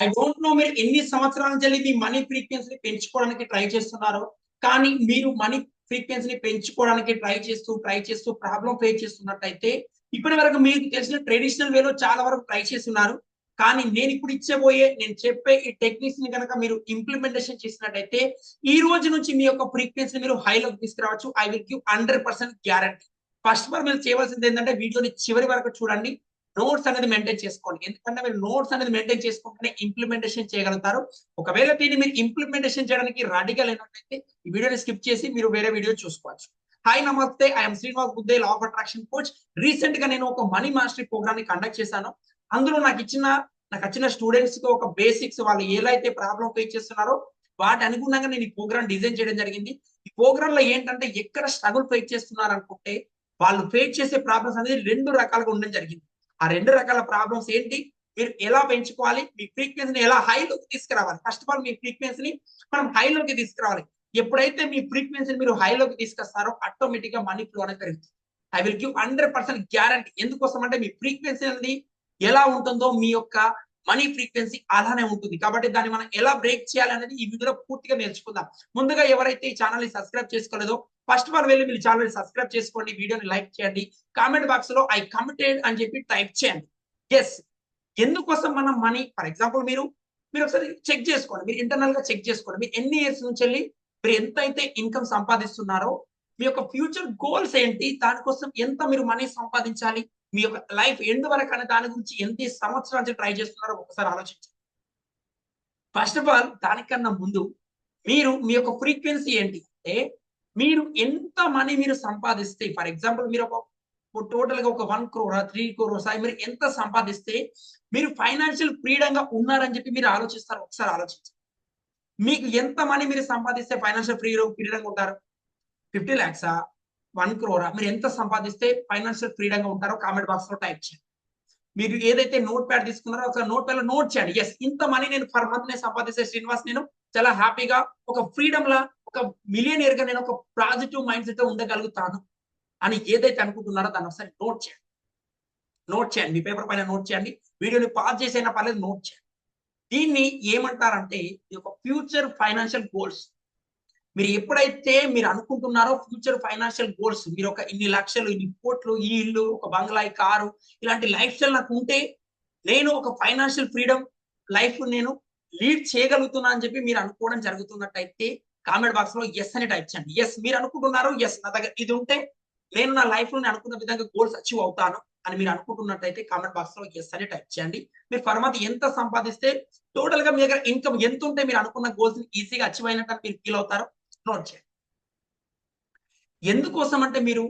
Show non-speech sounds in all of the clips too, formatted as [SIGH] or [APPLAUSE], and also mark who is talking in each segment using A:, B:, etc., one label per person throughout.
A: I don't know మీరు ఎన్ని సంవత్సరాల నుంచి మీ మనీ ఫ్రీక్వెన్సీని పెంచుకోవడానికి ట్రై చేస్తున్నారు కానీ మీరు మనీ ఫ్రీక్వెన్సీని పెంచుకోవడానికి ట్రై చేస్తూ ట్రై చేస్తూ ప్రాబ్లం ఫేస్ చేస్తున్నట్టయితే ఇప్పటి వరకు మీకు తెలిసిన ట్రెడిషనల్ వేలో చాలా వరకు ట్రై చేస్తున్నారు. కానీ నేను ఇప్పుడు ఇచ్చబోయే నేను చెప్పే ఈ టెక్నిక్స్ని కనుక మీరు ఇంప్లిమెంటేషన్ చేసినట్టయితే ఈ రోజు నుంచి మీ యొక్క ఫ్రీక్వెన్సీ మీరు హైలోకి తీసుకురావచ్చు. I will give hundred percent guarantee first of all మీరు చేయవలసింది ఏంటంటే వీడియోని చివరి వరకు చూడండి. నోట్స్ అనేది మెయింటైన్ చేసుకోండి. ఎందుకంటే మీరు నోట్స్ అనేది మెయింటైన్ చేసుకుంటేనే ఇంప్లిమెంటేషన్ చేయగలుగుతారు. ఒకవేళ దీన్ని మీరు ఇంప్లిమెంటేషన్ చేయడానికి రెడీగా లేనట్లయితే ఈ వీడియోని స్కిప్ చేసి మీరు వేరే వీడియో చూసుకోవచ్చు. హాయ్ నమస్తే. I'm Srinivas Budhe law of attraction coach రీసెంట్గా నేను ఒక మనీ మాస్టరీ ప్రోగ్రామ్ని కండక్ట్ చేశాను. అందులో నాకు ఇచ్చిన నాకు వచ్చిన స్టూడెంట్స్కి ఒక బేసిక్స్ వాళ్ళు ఎలా అయితే ప్రాబ్లం ఫేస్ చేస్తున్నారో వాటి అనుగుణంగా నేను ఈ ప్రోగ్రామ్ డిజైన్ చేయడం జరిగింది. ఈ ప్రోగ్రామ్లో ఏంటంటే ఎక్కడ స్ట్రగుల్ ఫేస్ చేస్తున్నారు అనుకుంటే వాళ్ళు ఫేస్ చేసే ప్రాబ్లమ్స్ అనేది రెండు రకాలుగా ఉండడం జరిగింది. ఆ రెండు రకాల ప్రాబ్లమ్స్ ఏంటి? మీరు ఎలా పెంచుకోవాలి? మీ ఫ్రీక్వెన్సీని ఎలా హైలోకి తీసుకురావాలి? ఫస్ట్ ఆఫ్ ఆల్ మీ ఫ్రీక్వెన్సీని మనం హైలోకి తీసుకురావాలి. ఎప్పుడైతే మీ ఫ్రీక్వెన్సీని మీరు హైలోకి తీసుకొస్తారో ఆటోమేటిక్గా మనీ ఫ్లో అనేది పెరుగుతుంది. I will give hundred percent guarantee ఎందుకోసం అంటే మీ ఫ్రీక్వెన్సీ అనేది ఎలా ఉంటుందో మీ యొక్క మనీ ఫ్రీక్వెన్సీ అలానే ఉంటుంది. కాబట్టి దాన్ని మనం ఎలా బ్రేక్ చేయాలి అనేది ఈ వీడియోలో పూర్తిగా నేర్చుకుందాం. ముందుగా ఎవరైతే ఈ ఛానల్ని సబ్స్క్రైబ్ చేసుకోలేదో ఫస్ట్ ఆఫ్ ఆల్ వెళ్ళి మీరు ఛానల్ సబ్స్క్రైబ్ చేసుకోండి వీడియోని లైక్ చేయండి కామెంట్ బాక్స్లో ఐ కమిటెడ్ అని చెప్పి టైప్ చేయండి. ఎస్ ఎందుకోసం మనం మనీ ఫర్ ఎగ్జాంపుల్ మీరు మీరు ఒకసారి చెక్ చేసుకోండి మీరు ఇంటర్నల్గా చెక్ చేసుకోండి. మీరు ఎన్ని ఇయర్స్ నుంచి వెళ్ళి మీరు ఎంత అయితే ఇన్కమ్ సంపాదిస్తున్నారో మీ యొక్క ఫ్యూచర్ గోల్స్ ఏంటి దానికోసం ఎంత మీరు మనీ సంపాదించాలి మీ యొక్క లైఫ్ ఎండ్ వరకు అనే దాని గురించి ఎంత సంవత్సరాల నుంచి ట్రై చేస్తున్నారో ఒకసారి ఆలోచించండి. ఫస్ట్ ఆఫ్ ఆల్ దానికన్నా ముందు మీరు మీ యొక్క ఫ్రీక్వెన్సీ ఏంటి? అంటే మీరు ఎంత మనీ మీరు సంపాదిస్తే ఫర్ ఎగ్జాంపుల్ మీరు ఒక టోటల్గా ఒక వన్ క్రోరా త్రీ క్రోర్స్ మీరు ఎంత సంపాదిస్తే మీరు ఫైనాన్షియల్ ఫ్రీడమ్గా ఉన్నారని చెప్పి మీరు ఆలోచిస్తారు ఒకసారి ఆలోచించండి. మీకు ఎంత మనీ మీరు సంపాదిస్తే ఫైనాన్షియల్ ఫ్రీ ఫ్రీడమ్ ఉంటారు? ఫిఫ్టీ ల్యాక్సా వన్ క్రోరా. మీరు ఎంత సంపాదిస్తే ఫైనాన్షియల్ ఫ్రీడమ్గా ఉంటారో కామెంట్ బాక్స్లో టైప్ చేయండి. మీరు ఏదైతే నోట్ ప్యాడ్ తీసుకున్నారో ఒకసారి నోట్ ప్యాడ్లో నోట్ చేయండి. ఎస్ ఇంత మనీ నేను పర్ మంత్ నేను సంపాదిస్తే శ్రీనివాస్ నేను చాలా హ్యాపీగా ఒక ఫ్రీడమ్ లా ఒక మిలియనియర్గా నేను ఒక పాజిటివ్ మైండ్ సెట్ ఉండగలుగుతాను అని ఏదైతే అనుకుంటున్నారో దాన్ని ఒకసారి నోట్ చేయండి. నోట్ చేయండి. మీ పేపర్ పైన నోట్ చేయండి. వీడియోని పాస్ చేసైనా పర్లేదు నోట్ చేయండి. దీన్ని ఏమంటారంటే ఈ యొక్క ఫ్యూచర్ ఫైనాన్షియల్ గోల్స్ మీరు ఎప్పుడైతే మీరు అనుకుంటున్నారో ఫ్యూచర్ ఫైనాన్షియల్ గోల్స్ మీరు ఒక ఇన్ని లక్షలు ఇన్ని కోట్లు ఈ ఇల్లు ఒక బంగ్లా కారు ఇలాంటి లైఫ్ స్టైల్ నాకు ఉంటే నేను ఒక ఫైనాన్షియల్ ఫ్రీడమ్ లైఫ్ నేను లీడ్ చేయగలుగుతున్నా అని చెప్పి మీరు అనుకోవడం జరుగుతున్నట్టయితే కామెంట్ బాక్స్లో ఎస్ అని టైప్ చేయండి. ఎస్ మీరు అనుకుంటున్నారు ఎస్ నా దగ్గర ఇది ఉంటే నేను నా లైఫ్లో అనుకున్న విధంగా గోల్స్ అచీవ్ అవుతాను అని మీరు అనుకుంటున్నట్టయితే కామెంట్ బాక్స్లో ఎస్ అని టైప్ చేయండి. మీరు ఫర్ ఎంత సంపాదిస్తే టోటల్గా మీ దగ్గర ఇన్కమ్ ఎంత ఉంటే మీరు అనుకున్న గోల్స్ ఈజీగా అచీవ్ అయినట్టు మీరు ఫీల్ అవుతారు. నోట్ చేయండి ఎందుకోసం అంటే మీరు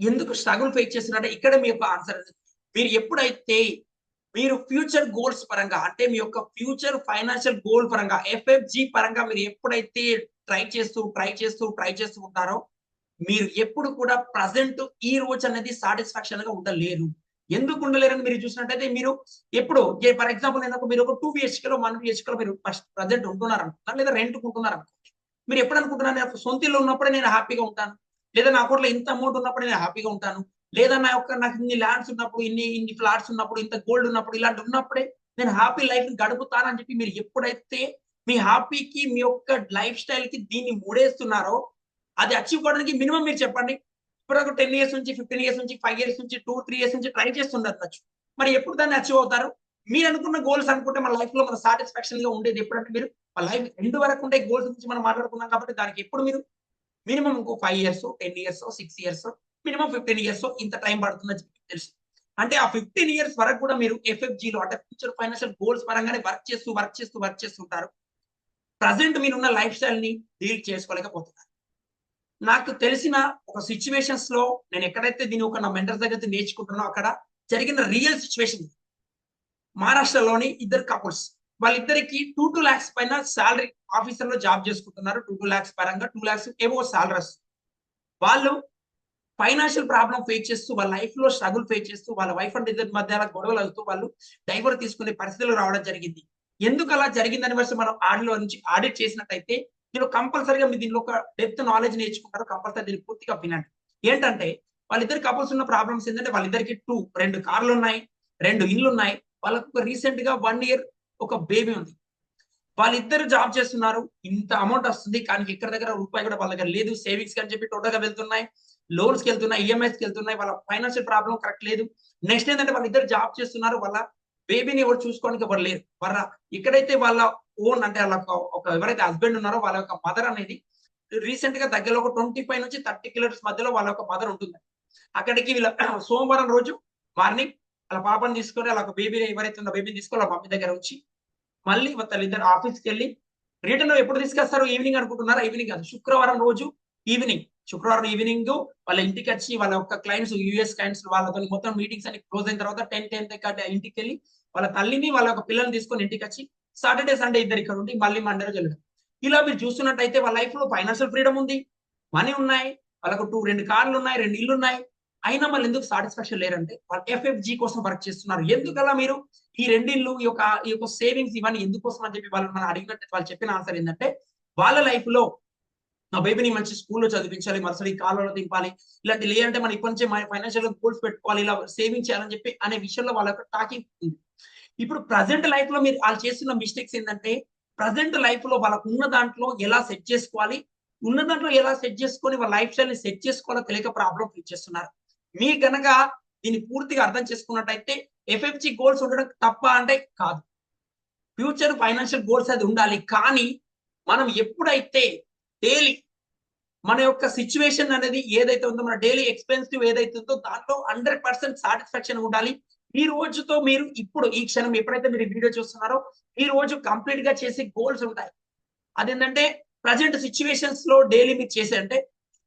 A: ఎందుకు స్ట్రగుల్ ఫేస్ చేస్తున్నారంటే ఇక్కడ మీ యొక్క ఆన్సర్ మీరు ఎప్పుడైతే మీరు ఫ్యూచర్ గోల్స్ పరంగా అంటే మీ యొక్క ఫ్యూచర్ ఫైనాన్షియల్ గోల్ పరంగా ఎఫ్ఎఫ్జి పరంగా మీరు ఎప్పుడైతే ట్రై చేస్తూ ట్రై చేస్తూ ట్రై చేస్తూ ఉంటారో మీరు ఎప్పుడు కూడా ప్రజెంట్ ఈ రోజు అనేది సాటిస్ఫాక్షన్గా ఉండలేరు. ఎందుకు ఉండలేరని మీరు చూసినట్టయితే మీరు ఎప్పుడు ఫర్ ఎగ్జాంపుల్ నేను మీరు ఒక టూ బిహెచ్కే లో వన్ బిహెచ్కే లో మీరు ఫస్ట్ ప్రజెంట్ ఉంటున్నారు అనుకుంటున్నారు లేదా రెంట్ ఉంటున్నారు అనుకుంటున్నారు మీరు ఎప్పుడు అనుకుంటున్నారు నేను సొంత ఇల్లు ఉన్నప్పుడే నేను హ్యాపీగా ఉంటాను? లేదా నా అకౌంట్లో ఇంత అమౌంట్ ఉన్నప్పుడు నేను హ్యాపీగా ఉంటాను? లేదా నా యొక్క నాకు ఇన్ని ల్యాండ్స్ ఉన్నప్పుడు ఇన్ని ఇన్ని ఫ్లాట్స్ ఉన్నప్పుడు ఇంత గోల్డ్ ఉన్నప్పుడు ఇలాంటి ఉన్నప్పుడే నేను హ్యాపీ లైఫ్ గడుపుతానని చెప్పి మీరు ఎప్పుడైతే మీ హ్యాపీకి మీ యొక్క లైఫ్ స్టైల్కి దీన్ని మూడేస్తున్నారో అది అచీవ్ కావడానికి మినిమం మీరు చెప్పండి. ఇప్పుడు టెన్ ఇయర్స్ నుంచి ఫిఫ్టీన్ ఇయర్స్ నుంచి ఫైవ్ ఇయర్స్ నుంచి టూ త్రీ ఇయర్స్ నుంచి ట్రై చేస్తుండొచ్చు మరి ఎప్పుడు దాన్ని అచీవ్ అవుతారు? మీరు అనుకున్న గోల్స్ అనుకుంటే మన లైఫ్లో మన సాటిస్ఫాక్షన్గా ఉండేది ఎప్పుడంటే మీరు మన లైఫ్ ఎండ్ వరకు ఉండే గోల్స్ గురించి మనం మాట్లాడుకున్నాం కాబట్టి దానికి ఎప్పుడు మీరు మినిమం ఇంకో five years ten years six years minimum fifteen years ఇంత టైం పడుతుందని చెప్పి తెలుసు. అంటే ఆ ఫిఫ్టీన్ ఇయర్స్ వరకు కూడా మీరు ఎఫ్ఎఫ్జీలో అంటే ఫ్యూచర్ ఫైనాన్షియల్ గోల్స్ పరంగానే వర్క్ చేస్తూ వర్క్ చేస్తూ వర్క్ చేస్తుంటారు ప్రజెంట్ మీరున్న లైఫ్ స్టైల్ని డీల్ చేసుకోలేకపోతున్నారు. నాకు తెలిసిన ఒక సిచ్యువేషన్స్లో నేను ఎక్కడైతే దీని ఒక నా మెంటర్స్ దగ్గర నేర్చుకుంటున్నానో అక్కడ జరిగిన రియల్ సిచ్యువేషన్ మహారాష్ట్రలోని ఇద్దరు కపుల్స్ వాళ్ళిద్దరికి టూ టూ ల్యాక్స్ పైన శాలరీ ఆఫీసర్లో జాబ్ చేసుకుంటున్నారు. టూ టూ ల్యాక్స్ పరంగా టూ ల్యాక్స్ ఏవో సాలరీస్ వాళ్ళు ఫైనాన్షియల్ ప్రాబ్లం ఫేస్ చేస్తూ వాళ్ళ లైఫ్లో స్ట్రగుల్ ఫేస్ చేస్తూ వాళ్ళ వైఫ్ అండ్ ఇద్దరి మధ్య గొడవలు అవుతూ వాళ్ళు డైవర్ తీసుకునే పరిస్థితులు రావడం జరిగింది. ఎందుకు అలా జరిగిందని వచ్చి మనం ఆడిలో నుంచి ఆడిట్ చేసినట్టయితే దీనిలో కంపల్సరీగా మీరు దీనిలో ఒక డెప్త్ నాలెడ్జ్ నేర్చుకుంటారు. కంపల్సరీ దీన్ని పూర్తిగా వినండి. ఏంటంటే వాళ్ళిద్దరు కపుల్స్ ఉన్న ప్రాబ్లమ్స్ ఏంటంటే వాళ్ళిద్దరికి టూ రెండు కార్లు ఉన్నాయి రెండు ఇల్లు ఉన్నాయి వాళ్ళకు రీసెంట్గా వన్ ఇయర్ ఒక బేబీ ఉంది. వాళ్ళిద్దరు జాబ్ చేస్తున్నారు. ఇంత అమౌంట్ వస్తుంది. కానీ ఎక్కడ దగ్గర రూపాయి కూడా వాళ్ళ దగ్గర లేదు. సేవింగ్స్ అని చెప్పి టోటల్గా వెళ్తున్నాయి. లోన్స్కి వెళ్తున్నాయి ఈఎంఐస్కి వెళ్తున్నాయి వాళ్ళ ఫైనాన్షియల్ ప్రాబ్లం కరెక్ట్ లేదు. నెక్స్ట్ ఏంటంటే వాళ్ళిద్దరు జాబ్ చేస్తున్నారు. వాళ్ళ బేబీని ఎవరు చూసుకోవడానికి ఎవరు లేరు. వాళ్ళ ఇక్కడైతే వాళ్ళ ఓన్ అంటే వాళ్ళ ఒక ఎవరైతే హస్బెండ్ ఉన్నారో వాళ్ళ యొక్క మదర్ అనేది రీసెంట్గా దగ్గరలో ఒక ట్వంటీ ఫైవ్ నుంచి థర్టీ కిలోమీటర్స్ మధ్యలో వాళ్ళ యొక్క మదర్ ఉంటుంది. అక్కడికి వీళ్ళ [CLEARS THROAT] సోమవారం రోజు మార్నింగ్ వాళ్ళ పాపని తీసుకొని వాళ్ళ బేబీ ఎవరైతే ఉందో బేబీని తీసుకొని వాళ్ళ మమ్మీ దగ్గర వచ్చి మళ్ళీ వాళ్ళిద్దరు ఆఫీస్కి వెళ్ళి రిటర్న్ ఎప్పుడు తీసుకొస్తారు? ఈవినింగ్ అనుకుంటున్నారా? ఈవినింగ్ కాదు శుక్రవారం రోజు ఈవినింగ్ శుక్రవారం ఈవినింగ్ వాళ్ళ ఇంటికి వచ్చి వాళ్ళ యొక్క క్లయింట్స్ యూఎస్ క్లయింట్స్ వాళ్ళతో మొత్తం మీటింగ్స్ అన్ని క్లోజ్ అయిన తర్వాత టెన్ టెన్ ఇంటికి వెళ్ళి వాళ్ళ తల్లిని వాళ్ళ యొక్క పిల్లల్ని తీసుకొని ఇంటికి వచ్చి సాటర్డే సండే ఇద్దరు ఇక్కడ ఉండి మళ్ళీ మండే రోజు వెళ్ళడం. ఇలా మీరు చూస్తున్నట్టయితే వాళ్ళ లైఫ్లో ఫైనాన్షియల్ ఫ్రీడమ్ ఉంది. మనీ ఉన్నాయి వాళ్ళకు టూ రెండు కార్లు ఉన్నాయి రెండు ఇల్లు ఉన్నాయి అయినా మళ్ళీ ఎందుకు సాటిస్ఫాక్షన్ లేరంటే వాళ్ళు ఎఫ్ఎఫ్జి కోసం వర్క్ చేస్తున్నారు. ఎందుకలా మీరు ఈ రెండిళ్ళు ఈ యొక్క ఈ యొక్క సేవింగ్స్ ఇవన్నీ ఎందుకోసం అని చెప్పి వాళ్ళు మనం అడిగినట్టు వాళ్ళు చెప్పిన ఆన్సర్ ఏంటంటే వాళ్ళ లైఫ్లో నా బేబీని మంచి స్కూల్లో చదివించాలి మరుసటి కాలంలో దింపాలి ఇలాంటి లేదంటే మనం ఇప్పటి నుంచే ఫైనాన్షియల్ గోల్స్ పెట్టుకోవాలి ఇలా సేవింగ్ చేయాలని చెప్పి అనే విషయంలో వాళ్ళ టాకింగ్ ఉంది. ఇప్పుడు ప్రజెంట్ లైఫ్లో మీరు వాళ్ళు చేస్తున్న మిస్టేక్స్ ఏంటంటే ప్రజెంట్ లైఫ్లో వాళ్ళకు ఉన్న దాంట్లో ఎలా సెట్ చేసుకోవాలి ఉన్న దాంట్లో ఎలా సెట్ చేసుకొని వాళ్ళ లైఫ్ స్టైల్ని సెట్ చేసుకోవాలో తెలియక ప్రాబ్లం ఫేస్ చేస్తున్నారు. మీ కనుక దీన్ని పూర్తిగా అర్థం చేసుకున్నట్టయితే ఎఫ్ఎఫ్జి గోల్స్ ఉండడం తప్ప అంటే కాదు. ఫ్యూచర్ ఫైనాన్షియల్ గోల్స్ అది ఉండాలి. కానీ మనం ఎప్పుడైతే డైలీ మన యొక్క సిచ్యువేషన్ అనేది ఏదైతే ఉందో మన డైలీ ఎక్స్పెన్సివ్ ఏదైతే ఉందో దాంట్లో హండ్రెడ్ పర్సెంట్ సాటిస్ఫాక్షన్ ఉండాలి. ఈ రోజుతో మీరు ఇప్పుడు ఈ క్షణం ఎప్పుడైతే మీరు వీడియో చూస్తున్నారో ఈ రోజు కంప్లీట్గా చేసే గోల్స్ ఉంటాయి. అదేంటంటే ప్రజెంట్ సిచ్యువేషన్స్లో డైలీ మీరు చేసే అంటే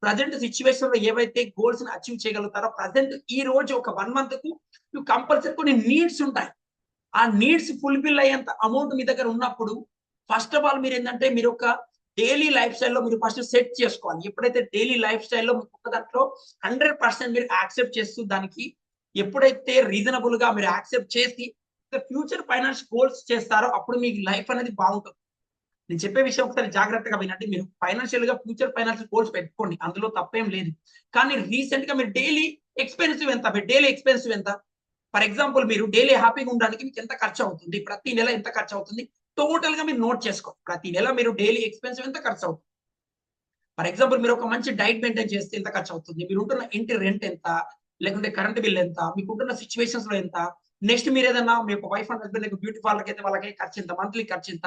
A: ప్రజెంట్ సిచ్యువేషన్లో ఏవైతే గోల్స్ని అచీవ్ చేయగలుగుతారో ప్రజెంట్ ఈ రోజు ఒక వన్ మంత్కు మీకు కంపల్సరీ కొన్ని నీడ్స్ ఉంటాయి. ఆ నీడ్స్ ఫుల్ఫిల్ అయ్యేంత అమౌంట్ మీ దగ్గర ఉన్నప్పుడు ఫస్ట్ ఆఫ్ ఆల్ మీరు ఏంటంటే మీరు ఒక డైలీ లైఫ్ స్టైల్లో మీరు ఫస్ట్ సెట్ చేసుకోవాలి. ఎప్పుడైతే డైలీ లైఫ్ స్టైల్లో మీకు ఒక దాంట్లో హండ్రెడ్ పర్సెంట్ మీరు యాక్సెప్ట్ చేస్తూ దానికి ఎప్పుడైతే రీజనబుల్గా మీరు యాక్సెప్ట్ చేసి ఫ్యూచర్ ఫైనాన్స్ గోల్స్ చేస్తారో అప్పుడు మీ లైఫ్ అనేది బాగుంటుంది. నేను చెప్పే విషయం ఒకసారి జాగ్రత్తగా వినండి. మీరు ఫైనాన్షియల్గా ఫ్యూచర్ ఫైనాన్షియల్ గోల్స్ పెట్టుకోండి. అందులో తప్పేం లేదు. కానీ రీసెంట్గా మీరు డైలీ ఎక్స్పెన్సివ్ ఎంత? మీరు డైలీ ఎక్స్పెన్సివ్ ఎంత? ఫర్ ఎగ్జాంపుల్ మీరు డైలీ హ్యాపీగా ఉండడానికి మీకు ఎంత ఖర్చు అవుతుంది? ప్రతి నెల ఎంత ఖర్చు అవుతుంది? టోటల్గా మీరు నోట్ చేసుకో. ప్రతి నెల మీరు డైలీ ఎక్స్పెన్సివ్ ఎంత ఖర్చు అవుతుంది? ఫర్ ఎగ్జాంపుల్ మీరు ఒక మంచి డైట్ మెయింటైన్ చేస్తే ఎంత ఖర్చు అవుతుంది? మీరు ఉంటున్న ఇంటి రెంట్ ఎంత? లేకుంటే కరెంట్ బిల్ ఎంత? మీకు ఉంటున్న సిచ్యువేషన్స్లో ఎంత? నెక్స్ట్ మీరు ఏదైనా మీ యొక్క wife and husband beauty parlour అయితే వాళ్ళకి ఖర్చు ఎంత? మంత్లీ ఖర్చు ఎంత?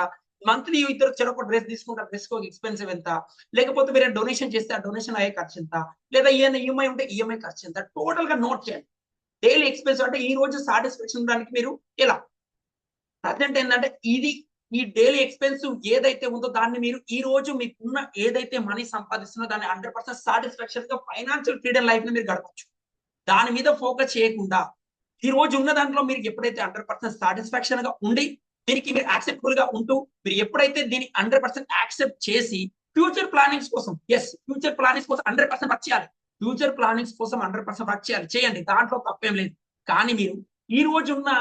A: మంత్లీ ఇద్దరు చెరొక డ్రెస్ తీసుకుంటారు డ్రెస్కు ఎక్స్పెన్సివ్ ఎంత? లేకపోతే మీరు డొనేషన్ చేస్తే ఆ డొనేషన్ అయ్యే ఖర్చు ఎంత? లేదా ఏమైనా ఈఎంఐ ఉంటే ఈఎంఐ ఖర్చు ఎంత? టోటల్గా నోట్ చేయండి. డైలీ ఎక్స్పెన్సివ్ అంటే ఈ రోజు సాటిస్ఫాక్షన్ ఉండడానికి మీరు ఎలా? ప్రజెంట్ ఏంటంటే ఇది ఈ డైలీ ఎక్స్పెన్సివ్ ఏదైతే ఉందో దాన్ని మీరు ఈ రోజు మీకున్న ఏదైతే మనీ సంపాదిస్తున్నో దాన్ని హండ్రెడ్ పర్సెంట్ సాటిస్ఫాక్షన్గా ఫైనాన్షియల్ ఫ్రీడమ్ లైఫ్ని మీరు గడపచ్చు. దాని మీద ఫోకస్ చేయకుండా ఈ రోజు ఉన్న దాంట్లో మీరు ఎప్పుడైతే హండ్రెడ్ పర్సెంట్ సాటిస్ఫాక్షన్గా ఉండి దీనికి మీరు యాక్సెప్టబుల్గా ఉంటూ మీరు ఎప్పుడైతే దీన్ని హండ్రెడ్ పర్సెంట్ యాక్సెప్ట్ చేసి ఫ్యూచర్ ప్లానింగ్స్ కోసం ఎస్ ఫ్యూచర్ ప్లానింగ్స్ కోసం హండ్రెడ్ పర్సెంట్ వర్క్ చేయాలి. ఫ్యూచర్ ప్లానింగ్స్ కోసం హండ్రెడ్ పర్సెంట్ వర్క్ చేయాలి. చేయండి దాంట్లో తప్పేం లేదు. కానీ మీరు ఈ రోజు ఉన్న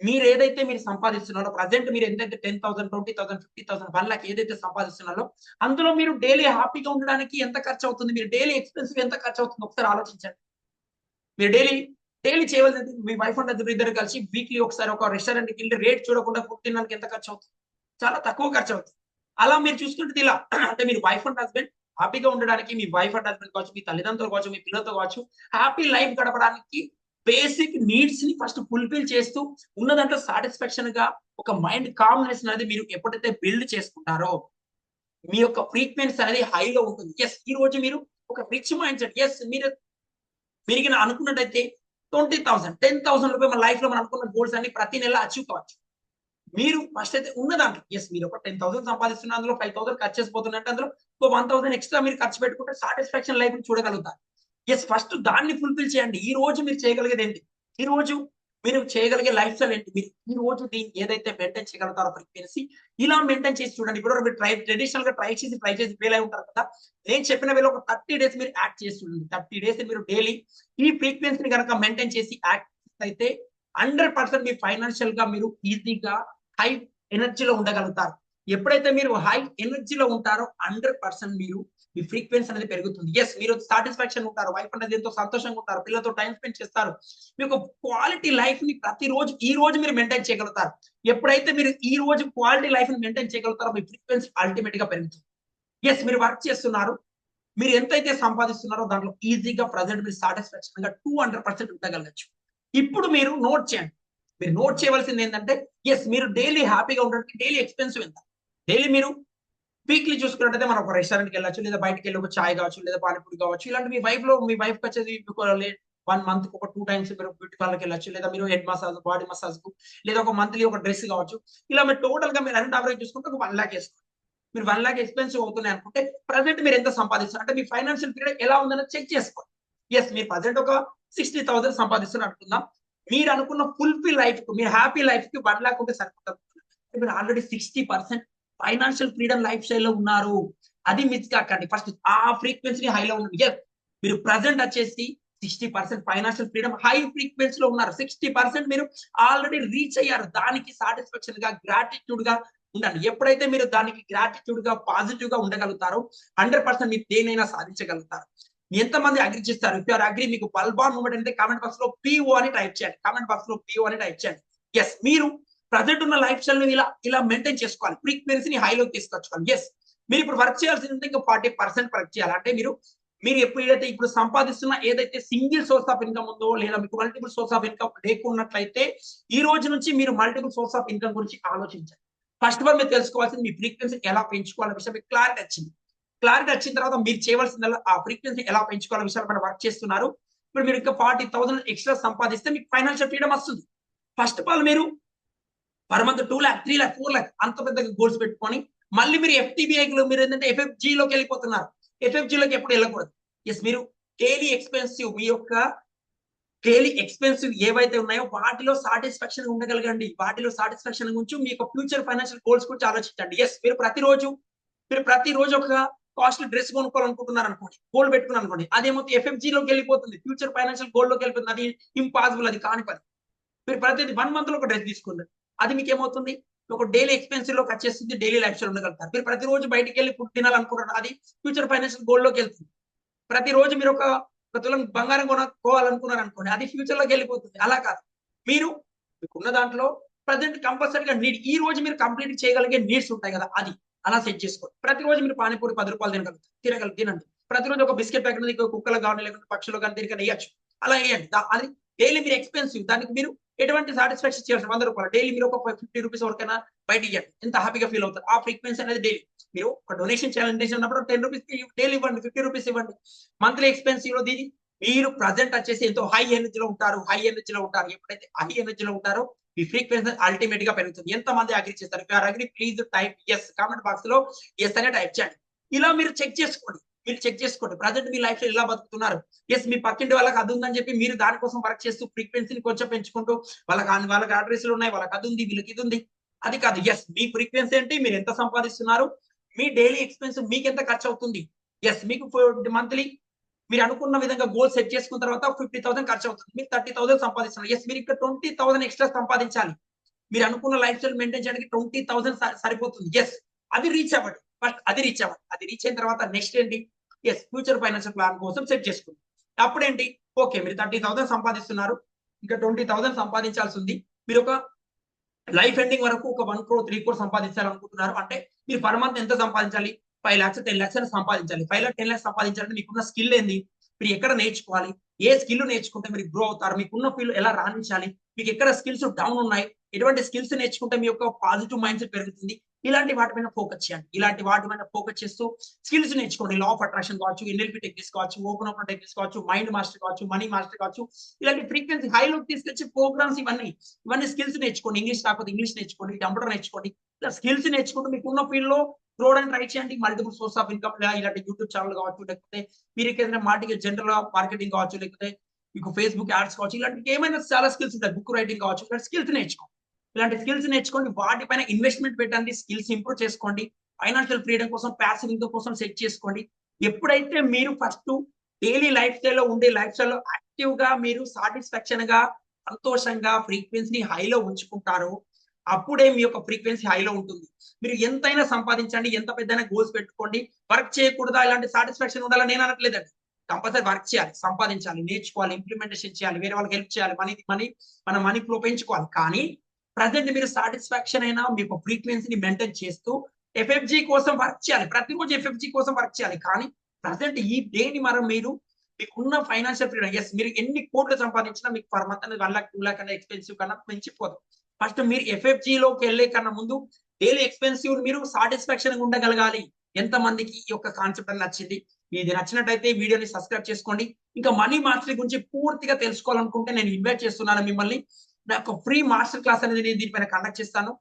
A: మీరు ఏదైతే మీరు సంపాదిస్తున్నారో ప్రజెంట్ మీరు ఎంతైతే ten thousand twenty thousand fifty thousand one lakh ఏదైతే సంపాదిస్తున్నారో అందులో మీరు డైలీ హ్యాపీగా ఉండడానికి ఎంత ఖర్చు అవుతుంది? మీరు డైలీ ఎక్స్పెన్సివ్ ఎంత ఖర్చు అవుతుంది? ఒకసారి ఆలోచించండి. మీరు డైలీ డైలీ చేయవలసింది మీ వైఫ్ అండ్ హస్బెండ్ ఇద్దరు కలిసి వీక్లీ ఒకసారి ఒక రెస్టారెంట్కి వెళ్ళి రేట్ చూడకుండా ఫుడ్ తినడానికి ఎంత ఖర్చు అవుతుంది? చాలా తక్కువ ఖర్చు అవుతుంది. అలా మీరు చూసుకుంటే ఇలా అంటే మీరు వైఫ్ అండ్ హస్బెండ్ హ్యాపీగా ఉండడానికి మీ వైఫ్ అండ్ హస్బెండ్ కావచ్చు మీ తల్లిదండ్రులు కావచ్చు మీ పిల్లలతో కావచ్చు హ్యాపీ లైఫ్ గడపడానికి బేసిక్ నీడ్స్ని ఫస్ట్ ఫుల్ఫిల్ చేస్తూ ఉన్న దాంట్లో సాటిస్ఫాక్షన్గా ఒక మైండ్ కామ్నెస్ అనేది మీరు ఎప్పుడైతే బిల్డ్ చేసుకుంటారో మీ యొక్క ఫ్రీక్వెన్సీ అనేది హైగా ఉంటుంది. ఎస్ ఈ రోజు మీరు ఒక రిచ్ మైండ్ సెట్ ఎస్ మీరు మీరు అనుకున్నట్టయితే ట్వంటీ థౌసండ్ టెన్ థౌసండ్ రూపాయలు మన లైఫ్లో మనం అనుకున్న గోల్స్ అన్ని ప్రతి నెల అచీవ్ కావచ్చు. మీరు ఫస్ట్ అయితే ఉన్న దాంట్లో ఎస్ మీరు ఒక టెన్ థౌసండ్ సంపాదిస్తున్న అందులో ఫైవ్ థౌసండ్ ఖర్చు చేసిపోతున్నట్టు అందులో ఒక వన్ థౌసండ్ ఎక్స్ట్రా మీరు ఖర్చు పెట్టుకుంటే సాటిస్ఫాక్షన్ లైఫ్ చూడగలుగుతారు. ఎస్ ఫస్ట్ దాన్ని ఫుల్ఫిల్ చేయండి. ఈ రోజు మీరు చేయగలిగేది ఏంటి? ఈ రోజు మీరు చేయగలిగే లైఫ్ స్టైల్ ఏంటి? మీరు ఈ రోజు దీన్ని ఏదైతే మెయింటైన్ చేయగలుగుతారో ఫ్రీక్వెన్సీ ఇలా మెయింటైన్ చేసి చూడండి. ఇప్పుడు మీరు ట్రై ట్రెడిషనల్గా ట్రై చేసి ట్రై చేసి ఫెయిల్ అయి ఉంటారు కదా. నేను చెప్పిన వేళ ఒక థర్టీ డేస్ మీరు యాక్ట్ చేసి చూడండి. థర్టీ డేస్ మీరు డైలీ ఈ ఫ్రీక్వెన్సీని కనుక మెయింటైన్ చేసి యాక్ట్ అయితే హండ్రెడ్ పర్సెంట్ మీ ఫైనాన్షియల్గా మీరు ఈజీగా హై ఎనర్జీలో ఉండగలుగుతారు. ఎప్పుడైతే మీరు హై ఎనర్జీలో ఉంటారో హండ్రెడ్ పర్సెంట్ మీరు మీ ఫ్రీక్వెన్సీ అనేది పెరుగుతుంది. ఎస్ మీరు సాటిస్ఫాక్షన్ ఉంటారు వైఫ్ అనేది ఎంతో సంతోషంగా ఉంటారు పిల్లలతో టైం స్పెండ్ చేస్తారు. మీకు క్వాలిటీ లైఫ్ని ప్రతిరోజు ఈ రోజు మీరు మెయింటైన్ చేయగలుగుతారు. ఎప్పుడైతే మీరు ఈ రోజు క్వాలిటీ లైఫ్ని మెయింటైన్ చేయగలుగుతారో మీ ఫ్రీక్వెన్సీ అల్టిమేట్గా పెరుగుతుంది. ఎస్ మీరు వర్క్ చేస్తున్నారు. మీరు ఎంతైతే సంపాదిస్తున్నారో దాంట్లో ఈజీగా ప్రజెంట్ మీరు సాటిస్ఫాక్షన్గా టూ హండ్రెడ్ పర్సెంట్ ఉండగలగచ్చు. ఇప్పుడు మీరు నోట్ చేయండి. మీరు నోట్ చేయవలసింది ఏంటంటే ఎస్ మీరు డైలీ హ్యాపీగా ఉండడానికి డైలీ ఎక్స్పెన్సివ్ ఎంత? డైలీ మీరు వీక్లీ చూసుకున్నట్టయితే మనం ఒక రెస్టారెంట్కి వెళ్ళచ్చు లేదా బయటకి వెళ్ళి ఒక చాయ్ కావచ్చు లేదా పానీపూరి కావచ్చు. ఇలాంటి మీ వైఫ్లో మీ వైఫ్ వచ్చేది వన్ మంత్ ఒక టూ టైమ్స్ మీరు బ్యూటీ పార్లర్కి వెళ్ళచ్చు లేదా మీరు హెడ్ మసాజ్ బాడీ మసాజ్కు లేదా ఒక మంత్లీ ఒక డ్రెస్ కావచ్చు. ఇలా మీరు టోటల్గా మీరు అన్ని అవరేజ్ చూసుకుంటే ఒక వన్ లాక్ వేసుకోండి. మీరు వన్ లాక్ ఎక్స్పెన్సివ్ అవుతున్నాయి అనుకుంటే ప్రజెంట్ మీరు ఎంత సంపాదిస్తారు అంటే మీ ఫైనాన్షియల్ పీరియడ్ ఎలా ఉందని చెక్ చేసుకోండి. ఎస్ మీరు ప్రజెంట్ ఒక సిక్స్టీ థౌసండ్ సంపాదిస్తున్నారు అనుకుందాం. మీరు అనుకున్న ఫుల్ఫిల్ లైఫ్కు మీరు హ్యాపీ లైఫ్కి వన్ లాక్ ఉంటే సరిపోతుంది మీరు already sixty percent financial freedom life స్టైల్లో ఉన్నారు. అది మిస్ కాకండి. ఫస్ట్ ఆ ఫ్రీక్వెన్సీ హైలో ఉంది ఎస్ మీరు ప్రజెంట్ వచ్చేసి sixty percent financial freedom high frequency లో ఉన్నారు. సిక్స్టీ పర్సెంట్ మీరు ఆల్రెడీ రీచ్ అయ్యారు. దానికి సాటిస్ఫాక్షన్గా గ్రాటిట్యూడ్గా ఉండండి. ఎప్పుడైతే మీరు దానికి గ్రాటిట్యూడ్గా పాజిటివ్గా ఉండగలుగుతారో హండ్రెడ్ పర్సెంట్ మీరు దేనైనా సాధించగలుగుతారు. ఎంతమంది అగ్రి చేస్తారు? ఇఫ్ యూఆర్ అగ్రి మీకు బల్బాన్ మూమెంట్ అంటే కామెంట్ బాక్స్లో పిఓ అని టైప్ చేయండి. కామెంట్ బాక్స్లో పిఓ అని టైప్ చేయండి. ఎస్ మీరు ప్రజెంట్ ఉన్న లైఫ్ స్టైల్ ఇలా ఇలా మెయింటైన్ చేసుకోవాలి. ఫ్రీక్వెన్సీని హైలోకి తీసుకొచ్చుకోవాలి. ఎస్ మీరు ఇప్పుడు వర్క్ చేయాల్సింది ఇంకా ఫార్టీ పర్సెంట్ వర్క్ చేయాలి. అంటే మీరు మీరు ఎప్పుడైతే ఇప్పుడు సంపాదిస్తున్న ఏదైతే సింగిల్ సోర్స్ ఆఫ్ ఇన్కమ్ ఉందో లేదా మీకు మల్టిపుల్ సోర్స్ ఆఫ్ ఇన్కమ్ లేకున్నట్లయితే ఈ రోజు నుంచి మీరు మల్టిపుల్ సోర్స్ ఆఫ్ ఇన్కమ్ గురించి ఆలోచించండి. ఫస్ట్ ఆఫ్ ఆల్ మీరు తెలుసుకోవాల్సింది మీ ఫ్రీక్వెన్సీ ఎలా పెంచుకోవాలనే విషయం. మీకు క్లారిటీ వచ్చింది. క్లారిటీ వచ్చిన తర్వాత మీరు చేయవలసిందల్లా ఆ ఫ్రీక్వెన్సీ ఎలా పెంచుకోవాలనే విషయాలు మనం వర్క్ చేస్తున్నారు. ఇప్పుడు మీరు ఇంకా ఫార్టీ థౌసండ్ ఎక్స్ట్రా సంపాదిస్తే మీకు ఫైనాన్షియల్ ఫ్రీడమ్ వస్తుంది. ఫస్ట్ ఆఫ్ ఆల్ మీరు per month two lakh three lakh four lakh అంత పెద్ద గోల్స్ పెట్టుకొని మళ్ళీ మీరు FTBI లో మీరు ఏంటంటే ఎఫ్ఎఫ్జీ లోకి వెళ్ళిపోతున్నారు. FFG లోకి ఎప్పుడు వెళ్ళకూడదు. ఎస్ మీరు డైలీ ఎక్స్పెన్సివ్ మీ యొక్క డైలీ ఎక్స్పెన్సివ్ ఏవైతే ఉన్నాయో వాటిలో సాటిస్ఫాక్షన్ ఉండగలగండి. వాటిలో సాటిస్ఫాక్షన్ గురించి మీ యొక్క ఫ్యూచర్ ఫైనాన్షియల్ గోల్స్ గురించి ఆలోచించండి. ఎస్ మీరు ప్రతిరోజు మీరు ప్రతిరోజు ఒక కాస్ట్లీ డ్రెస్ కొనుక్కోవాలనుకుంటున్నారు అనుకోండి. గోల్డ్ పెట్టుకున్నారు అనుకోండి. అదేమో ఎఫ్ఎఫ్జీ లోకి వెళ్ళిపోతుంది. ఫ్యూచర్ ఫైనాన్షియల్ గోల్డ్లోకి వెళ్ళిపోతుంది. అది ఇంపాసిబుల్ అది కాని పని. మీరు ప్రతి వన్ మంత్లో ఒక డ్రెస్ తీసుకుంటారు అది మీకు ఏమవుతుంది ఒక డైలీ ఎక్స్పెన్సివ్లోకి వచ్చేస్తుంది డైలీ లైఫ్ స్టైల్ ఉండగలుగుతారు. మీరు ప్రతిరోజు బయటికి వెళ్ళి ఫుడ్ తినాలనుకుంటారు అది ఫ్యూచర్ ఫైనాన్షియల్ గోల్లోకి వెళ్తుంది. ప్రతిరోజు మీరు ఒక తులం బంగారం కొనుక్కోవాలనుకున్నారు అనుకోండి అది ఫ్యూచర్లోకి వెళ్ళిపోతుంది. అలా కాదు. మీరు మీకున్న దాంట్లో ప్రజెంట్ కంపల్సరీగా నీడ్ ఈ రోజు మీరు కంప్లీట్ చేయగలిగే నీడ్స్ ఉంటాయి కదా అది. అలా సెట్ చేసుకోండి. ప్రతిరోజు మీరు పానీపూరి పది రూపాయలు తినగలుగుతారు తినగల తినండి. ప్రతిరోజు ఒక బిస్కెట్ ప్యాకెట్ కుక్కలు కానీ లేకుంటే పక్షులు కానీ దీనికి వేయచ్చు అలా వేయండి. అది డైలీ మీరు ఎక్స్పెన్సివ్ దానికి మీరు ఎటువంటి సాటిస్ఫాక్షన్ చేయాల్సిన వంద రూపాయలు డైలీ మీరు ఒక ఫిఫ్టీ రూపీస్ వరకైనా బయట ఇవ్వండి ఎంత హ్యాపీగా ఫీల్ అవుతారు? ఆ ఫ్రీక్వెన్సీ అనేది డైలీ మీరు ఒక డొనేషన్ చేయాలని ఉన్నప్పుడు టెన్ రూపీస్ డైలీ ఇవ్వండి ఫిఫ్టీ రూపీస్ ఇవ్వండి. మంత్లీ ఎక్స్పెన్సివ్లో దీని మీరు ప్రజెంట్ వచ్చేసి ఎంతో హై ఎనర్జీలో ఉంటారు హై ఎనర్జీలో ఉంటారు. ఎప్పుడైతే హై ఎనర్జీలో ఉంటారో మీ ఫ్రీక్వెన్సీ అల్టిమేట్గా పెరుగుతుంది. ఎంత మంది అగ్రి చేస్తారు? Or agree please type yes comment బాక్స్లో ఎస్ అనే టైప్ చేయండి. ఇలా మీరు చెక్ చేసుకోండి. మీరు చెక్ చేసుకోండి. ప్రజెంట్ మీ లైఫ్లో ఎలా బతుకుతున్నారు? ఎస్ మీ పక్కింటి వాళ్ళకి అది ఉందని చెప్పి మీరు దానికోసం వర్క్ చేస్తూ ఫ్రీక్వెన్సీని కొంచెం పెంచుకుంటూ వాళ్ళకి వాళ్ళకి అడ్రస్లు ఉన్నాయి వాళ్ళకి అది ఉంది వీళ్ళకి ఇది ఉంది. అది కాదు. ఎస్ మీ ఫ్రీక్వెన్సీ ఏంటి? మీరు ఎంత సంపాదిస్తున్నారు? మీ డైలీ ఎక్స్పెన్స్ మీకు ఎంత ఖర్చు అవుతుంది ఎస్ మీకు మంత్లీ మీరు అనుకున్న విధంగా గోల్ సెట్ చేసుకున్న తర్వాత ఫిఫ్టీ థౌసండ్ ఖర్చు అవుతుంది మీరు థర్టీ థౌసండ్ సంపాదిస్తున్నారు. ఎస్ మీరు ఇక్కడ ట్వంటీ థౌసండ్ ఎక్స్ట్రా సంపాదించాలి. మీరు అనుకున్న లైఫ్ స్టైల్ మెయింటైన్ చేయడానికి ట్వంటీ థౌసండ్ సరిపోతుంది. ఎస్ అది రీచ్ అవ్వండి ఫస్ట్ అది రీచ్ అవ్వండి అది రీచ్ అయిన తర్వాత నెక్స్ట్ ఏంటి? ఎస్ ఫ్యూచర్ ఫైనాన్షియల్ ప్లాన్ కోసం సెట్ చేసుకోండి అప్పుడేంటి? ఓకే మీరు థర్టీ థౌసండ్ సంపాదిస్తున్నారు. ఇంకా ట్వంటీ థౌసండ్ సంపాదించాల్సి ఉంది. మీరు ఒక లైఫ్ ఎండింగ్ వరకు ఒక వన్ క్రో త్రీ క్రోర్ సంపాదించాలనుకుంటున్నారు. అంటే మీరు పర్ మంత్ ఎంత సంపాదించాలి? ఫైవ్ ల్యాక్స్ టెన్ ల్యాక్స్ అని సంపాదించాలి. ఫైవ్ లాక్ టెన్ ల్యాక్స్ సంపాదించాలంటే మీకున్న స్కిల్ ఏంది? మీరు ఎక్కడ నేర్చుకోవాలి? ఏ స్కిల్ నేర్చుకుంటే మీరు గ్రో అవుతారు? మీకున్న ఫీల్డ్ ఎలా రాణించాలి? మీకు ఎక్కడ స్కిల్స్ డౌన్ ఉన్నాయి? ఎటువంటి స్కిల్స్ నేర్చుకుంటే మీ యొక్క పాజిటివ్ మైండ్ సెట్ పెరుగుతుంది? ఇలాంటి వాటి మీద ఫోకస్ చేయండి ఇలాంటి వాటి మీద ఫోకస్ చేస్తూ స్కిల్స్ నేర్చుకోండి. లా ఆఫ్ అట్రాక్షన్ కావచ్చు ఎన్ఎల్పి టెక్నిక్స్ కావచ్చు ఓపెన్ ఓపెన్ టెక్నిక్స్ కావచ్చు మైండ్ మాస్టర్ కావచ్చు మనీ మాస్టర్ కావచ్చు ఇలాంటి ఫ్రీక్వెన్సీ హైలోకి తీసుకొచ్చి ప్రోగ్రామ్స్ ఇవన్నీ ఇవన్నీ స్కిల్స్ నేర్చుకోండి. ఇంగ్లీష్ కాకపోతే ఇంగ్లీష్ నేర్చుకోండి కంప్యూటర్ నేర్చుకోండి. ఇలా స్కిల్స్ నేర్చుకుంటూ మీకు ఉన్న ఫీల్డ్లో గ్రోడ్ అండ్ ట్రై చేయండి. మల్టిపుల్ సోర్స్ ఆఫ్ ఇన్కమ్ ఇలాంటి యూట్యూబ్ ఛానల్ కావచ్చు లేకపోతే మీరు ఏదైనా మార్కెట్ జనరల్ మార్కెటింగ్ కావచ్చు లేకపోతే మీకు ఫేస్బుక్ యాడ్స్ కావచ్చు ఇలాంటి ఏమైనా చాలా స్కిల్స్ ఉంటాయి. బుక్ రైటింగ్ కావచ్చు ఇలాంటి స్కిల్స్ నేర్చుకోండి ఇలాంటి స్కిల్స్ నేర్చుకోండి. వాటిపైన ఇన్వెస్ట్మెంట్ పెట్టండి. స్కిల్స్ ఇంప్రూవ్ చేసుకోండి. ఫైనాన్షియల్ ఫ్రీడమ్ కోసం ప్యాసివ్ ఇన్కమ్ కోసం సెట్ చేసుకోండి. ఎప్పుడైతే మీరు ఫస్ట్ డైలీ లైఫ్ స్టైల్లో ఉండే లైఫ్ స్టైల్లో యాక్టివ్గా మీరు సాటిస్ఫాక్షన్గా సంతోషంగా ఫ్రీక్వెన్సీని హైలో ఉంచుకుంటారో అప్పుడే మీ యొక్క ఫ్రీక్వెన్సీ హైలో ఉంటుంది. మీరు ఎంతైనా సంపాదించండి. ఎంత పెద్దైనా గోల్స్ పెట్టుకోండి. వర్క్ చేయకూడదా? ఇలాంటి సాటిస్ఫాక్షన్ ఉండాలని నేను అనట్లేదండి. కంపల్సరీ వర్క్ చేయాలి. సంపాదించాలి. నేర్చుకోవాలి. ఇంప్లిమెంటేషన్ చేయాలి. వేరే వాళ్ళకి హెల్ప్ చేయాలి. మనీ మనీ మన మనీ ఫ్లో పెంచుకోవాలి. కానీ ప్రజెంట్ మీరు సాటిస్ఫాక్షన్ అయినా మీకు ఫ్రీక్వెన్సీని మెయింటైన్ చేస్తూ ఎఫ్ఎఫ్జి కోసం వర్క్ చేయాలి. ప్రతిరోజు ఎఫ్ఎఫ్జి కోసం వర్క్ చేయాలి. కానీ ప్రజెంట్ ఈ డేని మనం మీరు? మీకున్న ఫైనాన్షియల్ ఫ్రీడమ్ ఎస్ మీరు ఎన్ని కోట్లు సంపాదించినా మీకు పర్ మంత్ అనేది వన్ లాక్ టూ లాక్ అనే ఎక్స్పెన్సివ్ కన్నా పెంచిపోదు ఫస్ట్ మీరు ఎఫ్ఎఫ్జి లోకి వెళ్ళే కన్నా ముందు డైలీ ఎక్స్పెన్సివ్ మీరు సాటిస్ఫాక్షన్ ఉండగలగాలి. ఎంత మందికి ఈ యొక్క కాన్సెప్ట్ అని నచ్చింది? ఇది నచ్చినట్టయితే వీడియోని సబ్స్క్రైబ్ చేసుకోండి. ఇంకా మనీ మాస్టరీ గురించి పూర్తిగా తెలుసుకోవాలనుకుంటే నేను ఇన్వైట్ చేస్తున్నాను మిమ్మల్ని. నాకు ఫ్రీ మాస్టర్ క్లాస్ అనేది నేను దీనిపైన కండక్ట్ చేస్తాను.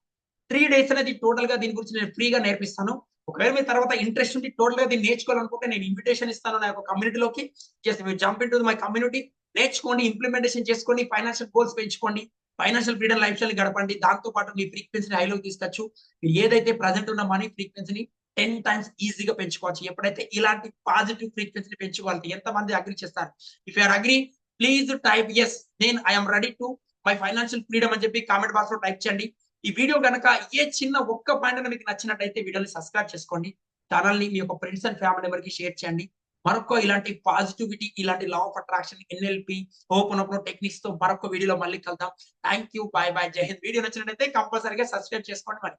A: త్రీ డేస్ అనేది టోటల్గా దీని గురించి నేను ఫ్రీగా నేర్పిస్తాను. ఒకవేళ మీ తర్వాత ఇంట్రెస్ట్ ఉంటే టోటల్గా దీన్ని నేర్చుకోవాలనుకుంటే నేను ఇన్విటేషన్ ఇస్తాను నా యొక్క కమ్యూనిటీలోకి జస్ట్ మీరు jump in to my community నేర్చుకోండి ఇంప్లిమెంటేషన్ చేసుకోండి ఫైనాన్షియల్ గోల్స్ పెంచుకోండి ఫైనాన్షియల్ ఫ్రీడమ్ లైఫ్ స్టైల్ గడపండి. దాంతో పాటు మీ ఫ్రీక్వెన్సీని హైలోకి తీసుకొచ్చు. మీరు ఏదైతే ప్రజెంట్ ఉన్న మనీ ఫ్రీక్వెన్సీని టెన్ టైమ్స్ ఈజీగా పెంచుకోవచ్చు. ఎప్పుడైతే ఇలాంటి పాజిటివ్ ఫ్రీక్వెన్సీని పెంచుకోవాలి ఎంత మంది అగ్రి చేస్తారు? If you are agree please type yes నేను I'm ready to my financial freedom అని చెప్పి కామెంట్ బాక్స్లో టైప్ చేయండి. ఈ వీడియో కనుక ఏ చిన్న ఒక్క పాయింట్ మీకు నచ్చినట్టయితే వీడియోని సబ్స్క్రైబ్ చేసుకోండి. ఛానల్ని మీ యొక్క ఫ్రెండ్స్ అండ్ ఫ్యామిలీ మెంబర్కి షేర్ చేయండి. మరొక ఇలాంటి పాజిటివిటీ ఇలాంటి law of attraction NLP open up టెక్నిక్స్తో మరొక వీడియోలో మళ్ళీ కలుద్దాం. థ్యాంక్ యూ బాయ్ బాయ్ జై హింద్. వీడియో నచ్చినట్టయితే కంపల్సరీగా సబ్స్క్రైబ్ చేసుకోండి మరి.